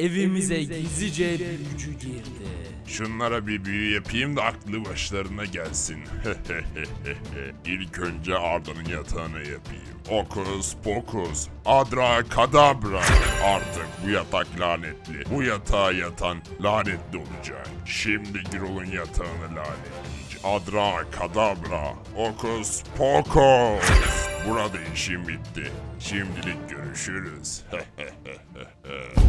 evimize gizlice büyücü girdi. Şunlara bir büyü yapayım da aklı başlarına gelsin. İlk önce Arda'nın yatağını yapayım. Okus pokus, adra kadabra. Artık bu yatak lanetli. Bu yatağa yatan lanetli olacak. Şimdi Girol'un yatağını lanetleyeceğim. Adra kadabra, okus pokus. Burada işim bitti. Şimdilik görüşürüz.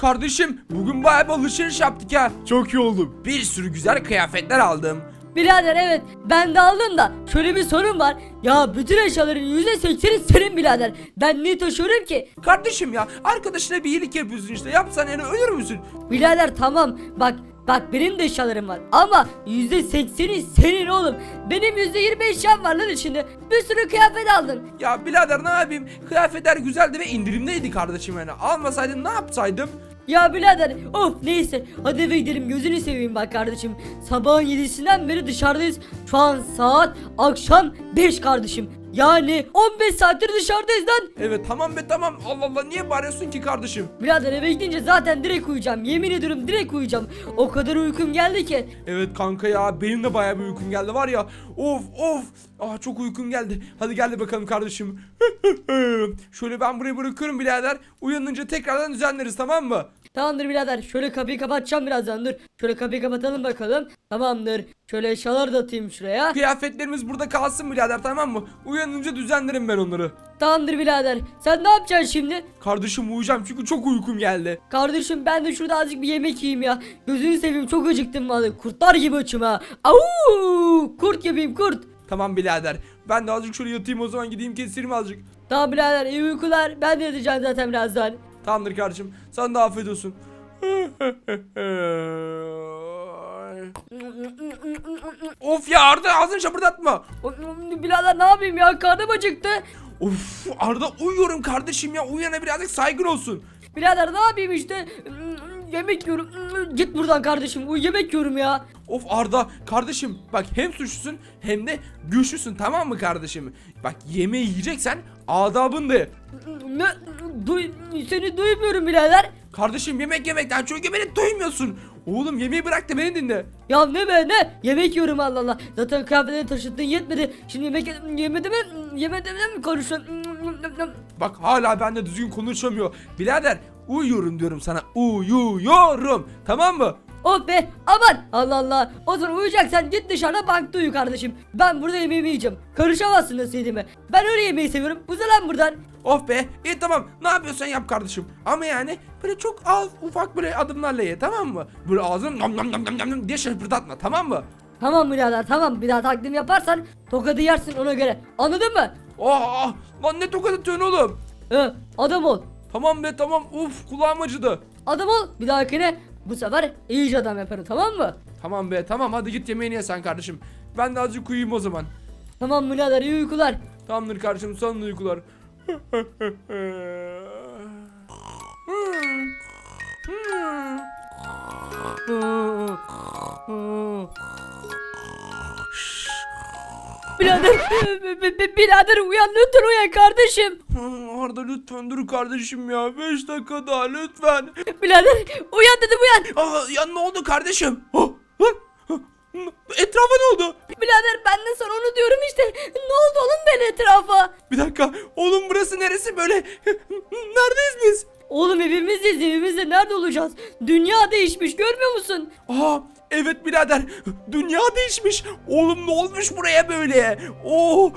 Kardeşim bugün bayağı bir alışveriş yaptık ha. Çok iyi oldu. Bir sürü güzel kıyafetler aldım. Birader evet ben de aldım da şöyle bir sorun var. Ya bütün eşyaların %80'i senin birader. Ben niye taşıyorum ki? Kardeşim ya arkadaşına bir iyilik yapıyorsun işte yapsan yani ölür müsün? Birader tamam bak bak benim de eşyalarım var ama %80'i senin oğlum. Benim %20 eşyam var lan içinde. Bir sürü kıyafet aldın. Ya birader ne yapayım kıyafetler güzeldi ve indirimdeydi kardeşim yani almasaydın ne yapsaydım? Ya birader of neyse hadi eve gidelim gözünü seveyim bak kardeşim. Sabahın 7'sinden beri dışarıdayız. Şu an saat akşam 5 kardeşim. Yani 15 saattir dışarıdayız lan. Evet tamam be tamam Allah Allah niye bağırıyorsun ki kardeşim? Birader eve gidince zaten direkt uyuyacağım. Yemin ediyorum direkt uyuyacağım. O kadar uykum geldi ki. Evet kanka ya benim de bayağı bir uykum geldi var ya of of ah çok uykum geldi hadi gel de bakalım kardeşim şöyle ben burayı bırakıyorum birader uyanınca tekrardan düzenleriz tamam mı? Tamamdır birader. Şöyle kapıyı kapatacağım birazdan dur. Şöyle kapıyı kapatalım bakalım. Tamamdır. Şöyle eşyaları da atayım şuraya. Kıyafetlerimiz burada kalsın birader tamam mı? Uyanınca düzenlerim ben onları. Tamamdır birader. Sen ne yapacaksın şimdi? Kardeşim uyuyacağım çünkü çok uykum geldi. Kardeşim ben de şurada azıcık bir yemek yiyeyim ya. Gözünü seveyim çok acıktım vallahi. Kurtlar gibi açım ha. Au! Kurt gibiyim kurt. Tamam birader ben de azıcık şöyle yatayım o zaman gideyim kestireyim azıcık. Tamam birader iyi uykular. Ben de yatacağım zaten birazdan. Tamamdır kardeşim sen de afiyet olsun. of ya Arda ağzını şapırdatma. Birader ne yapayım ya karnım acıktı. Of Arda uyuyorum kardeşim ya uyuyana birazcık saygın olsun. Birader ne yapayım işte. Yemek yiyorum. Git buradan kardeşim. Uy yemek yiyorum ya. Of Arda kardeşim bak hem suçlusun hem de güçlüsün tamam mı kardeşim? Bak yemeği yiyeceksen adabın de. Ne? Duy, seni duymuyorum birader. Kardeşim yemek yemekten çünkü beni duymuyorsun. Oğlum yemeği bırak da beni dinle. Ya ne be ne? Yemek yiyorum Allah Allah. Zaten kıyafetleri taşıttın yetmedi. Şimdi yemek yemedi mi? Yemedi mi konuşuyorsun? Bak hala bende düzgün konuşamıyor. Birader uyuyorum diyorum sana uyuyorum tamam mı? Oh be aman Allah Allah. O zaman uyuyacaksan git dışarıda bankta uyu kardeşim. Ben burada yemeğimi yiyeceğim. Karışamazsın istediğime. Ben öyle yemeği seviyorum. Uza lan buradan. Of be iyi tamam ne yapıyorsan yap kardeşim. Ama yani böyle çok az ufak böyle adımlarla ye tamam mı? Böyle ağzını nam nam nam nam nam diye şırpırdatma tamam mı? Tamam birader tamam. Bir daha takdim yaparsan tokadı yersin ona göre. Anladın mı? Aa, lan ne tokat atıyorsun oğlum? He, adam ol. Tamam be tamam uf kulağım acıdı. Adam ol. Bir dahakine bu sefer iyice adam yaparım tamam mı? Tamam be tamam hadi git yemeğini ye sen kardeşim. Ben de azıcık uyuyayım o zaman. Tamam birader iyi uykular. Tamamdır kardeşim son uykular. Birader, b- b- b- birader uyan lütfen uyan kardeşim. Arda lütfen dur kardeşim ya 5 dakika daha lütfen. Birader uyan dedim uyan. Aa, ya ne oldu kardeşim? Etrafa ne oldu? Birader ben de sana onu diyorum işte. Ne oldu oğlum ben etrafa? Bir dakika oğlum burası neresi böyle? Neredeyiz biz? Oğlum evimizdeyiz evimizde nerede olacağız? Dünya değişmiş görmüyor musun? Aa evet birader dünya değişmiş. Oğlum ne olmuş buraya böyle? Oo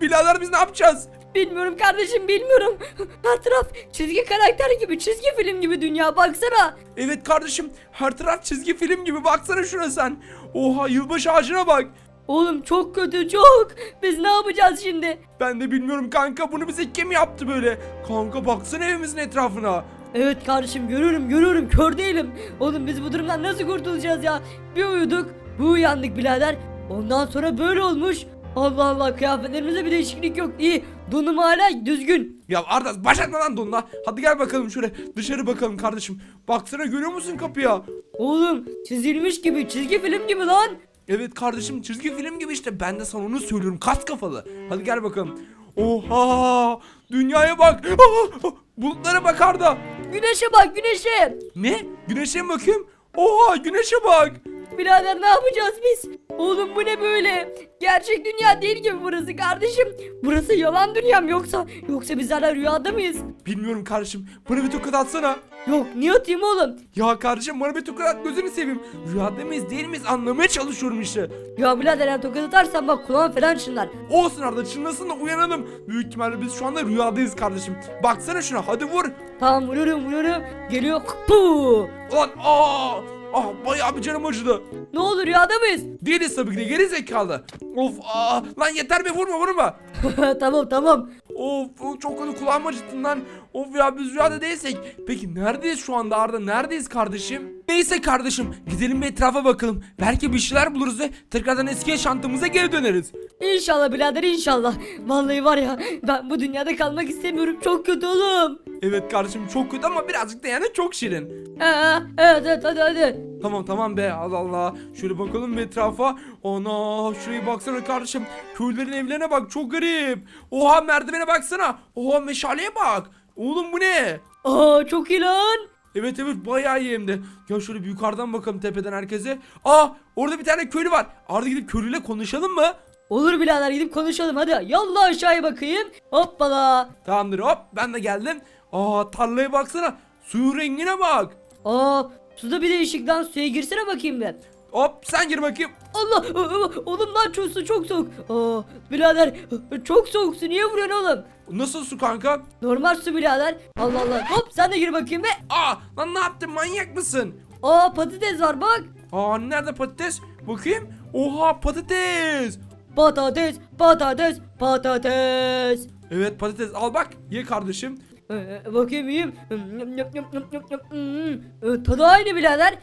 birader biz ne yapacağız? Bilmiyorum kardeşim bilmiyorum. Her taraf çizgi karakter gibi çizgi film gibi dünya baksana. Evet kardeşim her taraf çizgi film gibi baksana şuna sen. Oha yılbaşı ağacına bak. Oğlum çok kötü çok. Biz ne yapacağız şimdi? Ben de bilmiyorum kanka bunu bize kim yaptı böyle? Kanka baksana evimizin etrafına. Evet kardeşim görüyorum görüyorum kör değilim. Oğlum biz bu durumdan nasıl kurtulacağız ya? Bir uyuduk bir uyandık birader. Ondan sonra böyle olmuş. Allah Allah kıyafetlerimizde bir değişiklik yok. İyi donum hala düzgün. Ya Arda başlatma lan donla. Hadi gel bakalım şöyle dışarı bakalım kardeşim. Baksana görüyor musun kapıya? Oğlum çizilmiş gibi çizgi film gibi lan. Evet kardeşim çizgi film gibi işte ben de sana onu söylüyorum kas kafalı. Hadi gel bakalım. Oha! Dünyaya bak. Bulutlara bak Arda. Güneşe bak güneşe. Ne? Güneşe mi bakayım? Oha güneşe bak. Birader ne yapacağız biz? Oğlum bu ne böyle? Gerçek dünya değil gibi burası kardeşim. Burası yalan dünyam yoksa yoksa biz hala rüyada mıyız? Bilmiyorum kardeşim. Bana bir tokat atsana. Yok niye atayım oğlum? Ya kardeşim bana bir tokat at gözünü seveyim. Rüyada mıyız değil miyiz anlamaya çalışıyorum işte. Ya birader ya tokat atarsan bak kulağım falan çınlar. Olsun Arda çınlasın da uyanalım. Büyük ihtimalle biz şu anda rüyadayız kardeşim. Baksana şuna hadi vur. Tamam vuruyorum vuruyorum. Geliyor. Puh. Ulan aa! Ah bayağı bir canım acıdı. Ne olur rüyada mıyız? Değiliz tabii ki de geri zekalı. Of aa! Lan yeter be vurma vurma. tamam tamam. Of of, çok kötü kulağım acıttın lan. Of ya biz rüyada değilsek. Peki neredeyiz şu anda Arda? Neredeyiz kardeşim? Neyse kardeşim gidelim bir etrafa bakalım. Belki bir şeyler buluruz ve tekrardan eski yaşantımıza geri döneriz. İnşallah birader inşallah. Vallahi var ya ben bu dünyada kalmak istemiyorum. Çok kötü oğlum. Evet kardeşim çok kötü ama birazcık da yani çok şirin. Ee, evet evet hadi hadi. Tamam tamam be Allah Allah. Şöyle bakalım bir etrafa. Ana şuraya baksana kardeşim. Köylerin evlerine bak çok garip. Oha merdivene baksana. Oha meşaleye bak. Oğlum bu ne? Aa çok iyi lan. Evet evet bayağı iyi hem de. Ya şöyle bir yukarıdan bakalım tepeden herkese. Aa orada bir tane köylü var. Arda gidip köylüyle konuşalım mı? Olur birader gidip konuşalım hadi. Yallah aşağıya bakayım. Hoppala. Tamamdır hop ben de geldim. Aa tarlaya baksana. Suyun rengine bak. Aa suda bir değişik lan suya girsene bakayım ben. Hop sen gir bakayım. Allah oğlum lan çok su çok soğuk. Aa birader çok soğuk su niye vuruyorsun oğlum? Nasıl su kanka? Normal su birader. Allah Allah hop sen de gir bakayım be. Aa lan ne yaptın manyak mısın? Aa patates var bak. Aa nerede patates? Bakayım. Oha patates. Patates patates patates. Evet patates al bak ye kardeşim. Ee, bakayım yiyeyim. Tadı aynı birader.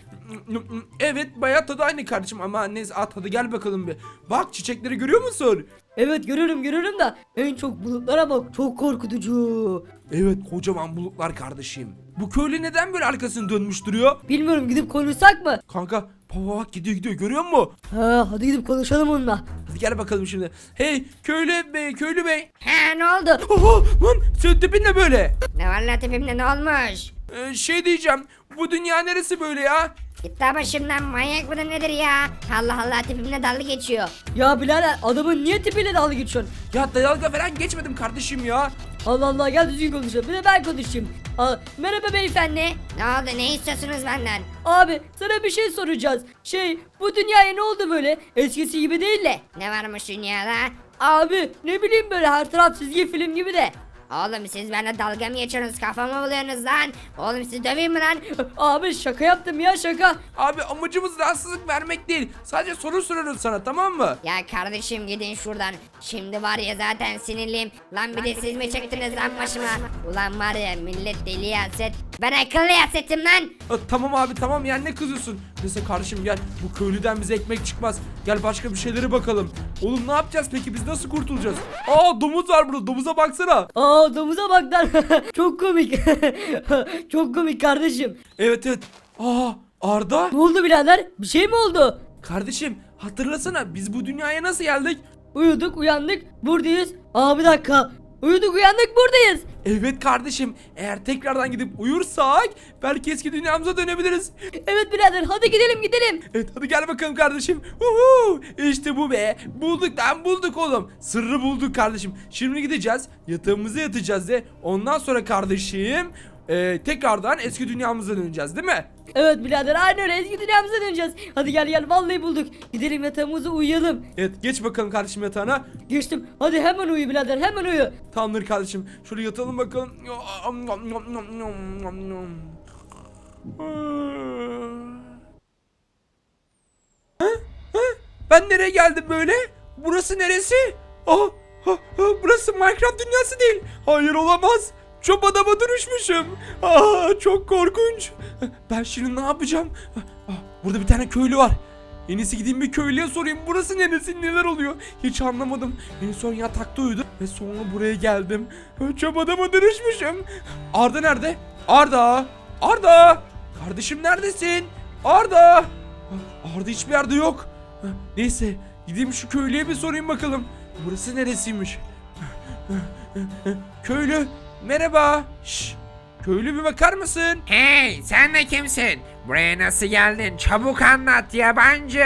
Evet bayağı tadı aynı kardeşim ama neyse at hadi gel bakalım bir. Bak çiçekleri görüyor musun? Evet görüyorum görüyorum da en çok bulutlara bak çok korkutucu. Evet kocaman bulutlar kardeşim. Bu köylü neden böyle arkasını dönmüş duruyor? Bilmiyorum gidip konuşsak mı? Kanka baba bak gidiyor gidiyor görüyor musun? Ha, hadi gidip konuşalım onunla. Hadi gel bakalım şimdi. Hey köylü bey köylü bey. Ha ne oldu? Oha lan senin tipin ne böyle? Ne var lan tipimde ne olmuş? Ee, şey diyeceğim bu dünya neresi böyle ya? Git daha başımdan manyak mıdır nedir ya? Allah Allah tipimle dalga geçiyor. Ya birader adamın niye tipiyle dalga geçiyorsun? Ya dalga falan geçmedim kardeşim ya. Allah Allah gel düzgün konuşalım. Bir de ben konuşayım. Aa, merhaba beyefendi. Ne oldu ne istiyorsunuz benden? Abi sana bir şey soracağız. Şey bu dünyaya ne oldu böyle? Eskisi gibi değil de. Ne varmış dünyada? Abi ne bileyim böyle her taraf çizgi film gibi de. Oğlum siz benimle dalga mı geçiyorsunuz kafamı buluyorsunuz lan? Oğlum sizi döveyim mi lan? Abi şaka yaptım ya şaka. Abi amacımız rahatsızlık vermek değil. Sadece soru soruyoruz sana tamam mı? Ya kardeşim gidin şuradan. Şimdi var ya zaten sinirliyim. Lan bir de siz mi çıktınız lan başıma? Ulan var ya millet deli yaset. Ben akıllı yasetim lan. Aa, tamam abi tamam yani ne kızıyorsun? Neyse kardeşim gel bu köylüden bize ekmek çıkmaz. Gel başka bir şeylere bakalım. Oğlum ne yapacağız peki biz nasıl kurtulacağız? Aa domuz var burada domuza baksana. Aa domuza bak lan. Çok komik. Çok komik kardeşim. Evet evet. Aa Arda. Ne oldu birader? Bir şey mi oldu? Kardeşim hatırlasana biz bu dünyaya nasıl geldik? Uyuduk uyandık buradayız. Aa bir dakika. Uyuduk uyandık buradayız. Evet kardeşim eğer tekrardan gidip uyursak belki eski dünyamıza dönebiliriz. Evet birader hadi gidelim gidelim. Evet hadi gel bakalım kardeşim. Uhu, işte bu be. Bulduk lan bulduk oğlum. Sırrı bulduk kardeşim. Şimdi gideceğiz. Yatağımıza yatacağız de. Ondan sonra kardeşim e, tekrardan eski dünyamıza döneceğiz değil mi? Evet birader aynı öyle eski dünyamıza döneceğiz. Hadi gel gel vallahi bulduk. Gidelim yatağımıza uyuyalım. Evet geç bakalım kardeşim yatağına. Geçtim. Hadi hemen uyu birader hemen uyu. Tamamdır kardeşim. Şöyle yatalım bakalım. Ha? Ha? Ben nereye geldim böyle? Burası neresi? Aa, ha, ha, burası Minecraft dünyası değil. Hayır olamaz. Çöp adama dönüşmüşüm. Aa, çok korkunç. Ben şimdi ne yapacağım? Aa, burada bir tane köylü var. En gideyim bir köylüye sorayım. Burası neresi? Neler oluyor? Hiç anlamadım. En son yatakta uyudum ve sonra buraya geldim. Çöp adama dönüşmüşüm. Arda nerede? Arda! Arda! Kardeşim neredesin? Arda! Arda hiçbir yerde yok. Neyse gideyim şu köylüye bir sorayım bakalım. Burası neresiymiş? Köylü merhaba. Şş, köylü bir bakar mısın? Hey sen de kimsin? Buraya nasıl geldin? Çabuk anlat yabancı.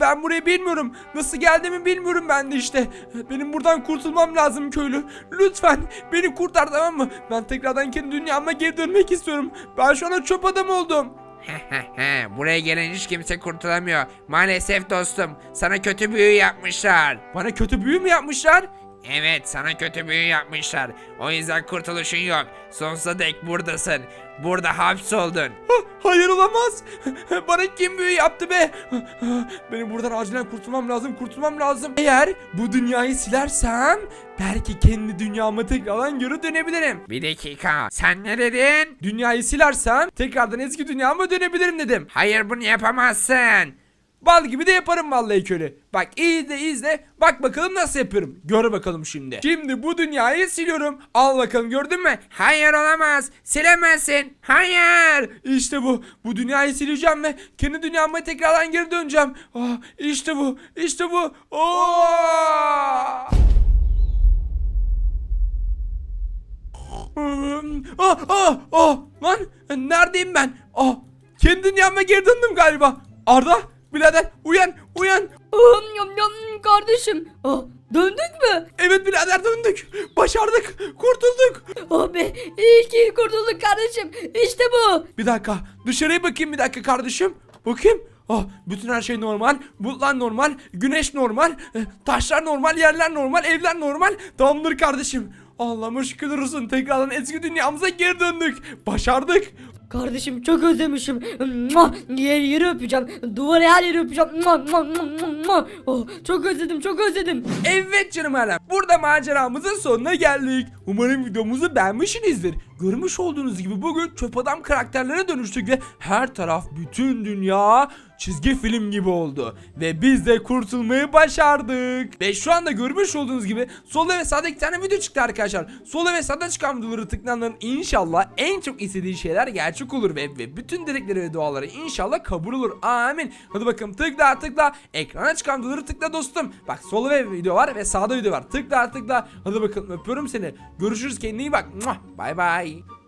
Ben burayı bilmiyorum. Nasıl geldiğimi bilmiyorum ben de işte. Benim buradan kurtulmam lazım köylü. Lütfen beni kurtar tamam mı? Ben tekrardan kendi dünyama geri dönmek istiyorum. Ben şu anda çöp adam oldum. Buraya gelen hiç kimse kurtulamıyor. Maalesef dostum sana kötü büyü yapmışlar. Bana kötü büyü mü yapmışlar? Evet sana kötü büyü yapmışlar. O yüzden kurtuluşun yok. Sonsuza dek buradasın. Burada hapsoldun. Hayır olamaz. Bana kim büyü yaptı be? Benim buradan acilen kurtulmam lazım, kurtulmam lazım. Eğer bu dünyayı silersem belki kendi dünyama tekrardan geri dönebilirim. Bir dakika sen ne dedin? Dünyayı silersem tekrardan eski dünyama dönebilirim dedim. Hayır bunu yapamazsın. Bal gibi de yaparım vallahi köle. Bak iyi de izle. Bak bakalım nasıl yapıyorum. Gör bakalım şimdi. Şimdi bu dünyayı siliyorum. Al bakalım gördün mü? Hayır olamaz. Silemezsin. Hayır. İşte bu. Bu dünyayı sileceğim ve kendi dünyama tekrardan geri döneceğim. Ah, işte bu. İşte bu. Oh! Ah, ah, ah. Lan neredeyim ben? Ah, kendi dünyama geri döndüm galiba. Arda, birader uyan, uyan. Hım, yam, yam, kardeşim. Ah, döndük mü? Evet birader döndük. Başardık. Kurtulduk. Oh be iyi ki kurtulduk kardeşim. İşte bu. Bir dakika. Dışarıya bakayım bir dakika kardeşim. Bakayım. Ah, bütün her şey normal. Bulutlar normal. Güneş normal. eh, Taşlar normal. Yerler normal. Evler normal. Tamamdır kardeşim. Allah'ıma şükürler olsun. Tekrardan eski dünyamıza geri döndük. Başardık. Kardeşim çok özlemişim. Yer yeri öpeceğim. Duvarı her yeri öpeceğim. Oh, çok özledim çok özledim. Evet canım alem. Burada maceramızın sonuna geldik. Umarım videomuzu beğenmişsinizdir. Görmüş olduğunuz gibi bugün çöp adam karakterlerine dönüştük ve her taraf bütün dünya çizgi film gibi oldu. Ve biz de kurtulmayı başardık. Ve şu anda görmüş olduğunuz gibi solda ve sağda iki tane video çıktı arkadaşlar. Solda ve sağda çıkan videoları tıklayanların inşallah en çok istediği şeyler gerçek olur ve, ve bütün dilekleri ve duaları inşallah kabul olur. Amin. Hadi bakalım tıkla tıkla. Ekrana çıkan videoları tıkla dostum. Bak solda ve video var ve sağda video var. Tıkla tıkla. Hadi bakalım öpüyorum seni. Görüşürüz kendine iyi bak. Bay bay.